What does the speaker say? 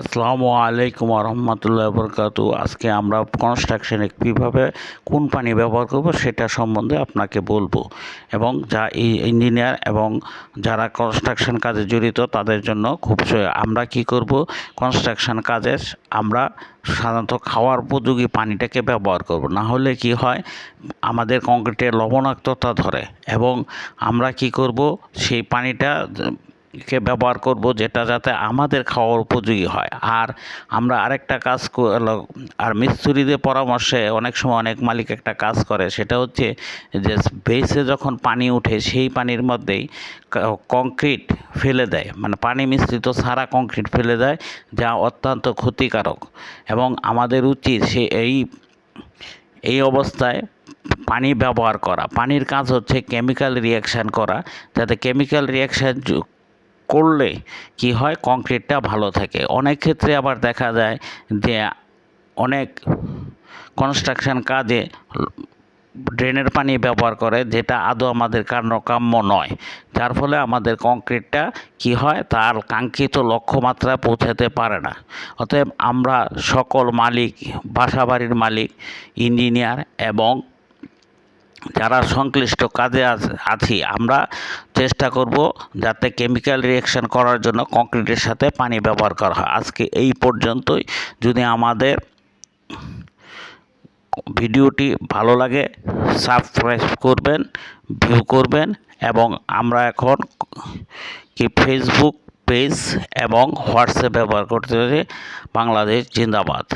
আসসালামু আলাইকুম রহমতুল্লাহ বরকাতু আজকে আমরা কনস্ট্রাকশনে কীভাবে কোন পানি ব্যবহার করব সেটা সম্বন্ধে আপনাকে বলব। এবং যা ইঞ্জিনিয়ার এবং যারা কনস্ট্রাকশন কাজে জড়িত তাদের জন্য খুব আমরা কি করব? কনস্ট্রাকশন কাজে আমরা সাধারণত খাওয়ার উপযোগী পানিটাকে ব্যবহার করব। না হলে কি হয়? আমাদের কংক্রিটের লবণাক্ততা ধরে। এবং আমরা কি করব? সেই পানিটা কে ব্যবহার করব যেটা যাতে আমাদের খাওয়ার উপযোগী হয়। আর আমরা আরেকটা কাজ আর মিস্ত্রিদের পরামর্শে অনেক সময় অনেক মালিক একটা কাজ করে, সেটা হচ্ছে যে বেসে যখন পানি উঠে সেই পানির মধ্যেই কংক্রিট ফেলে দেয়। মানে পানি মিশ্রিত সারা কংক্রিট ফেলে দেয়, যা অত্যন্ত ক্ষতিকারক। এবং আমাদের উচিত সে এই এই অবস্থায় পানি ব্যবহার করা। পানির কাজ হচ্ছে কেমিক্যাল রিয়াকশান করা, যাতে কেমিক্যাল রিয়াকশান করলে কি হয়? কংক্রিটটা ভালো থাকে। অনেক ক্ষেত্রে আবার দেখা যায় যে অনেক কনস্ট্রাকশন কাজে ড্রেনের পানি ব্যবহার করে, যেটা আদৌ আমাদের কাম্য নয়। যার ফলে আমাদের কংক্রিটটা কি হয়? তার কাঙ্ক্ষিত লক্ষ্যমাত্রায় পৌঁছাতে পারে না। অতএব আমরা সকল মালিক, বাসাবাড়ির মালিক ইঞ্জিনিয়ার এবং যারা সংশ্লিষ্ট কাজে আছি আমরা চেষ্টা করব যাতে কেমিক্যাল রিয়াকশন করার জন্য কংক্রিটের সাথে পানি ব্যবহার করা হয়। আজকে এই পর্যন্তই। যদি আমাদের ভিডিওটি ভালো লাগে সাবস্ক্রাইব করবেন ভিউ করবেন এবং আমরা এখন কি ফেসবুক পেজ এবং হোয়াটসঅ্যাপ ব্যবহার করতে পারি, বাংলাদেশ জিন্দাবাদ।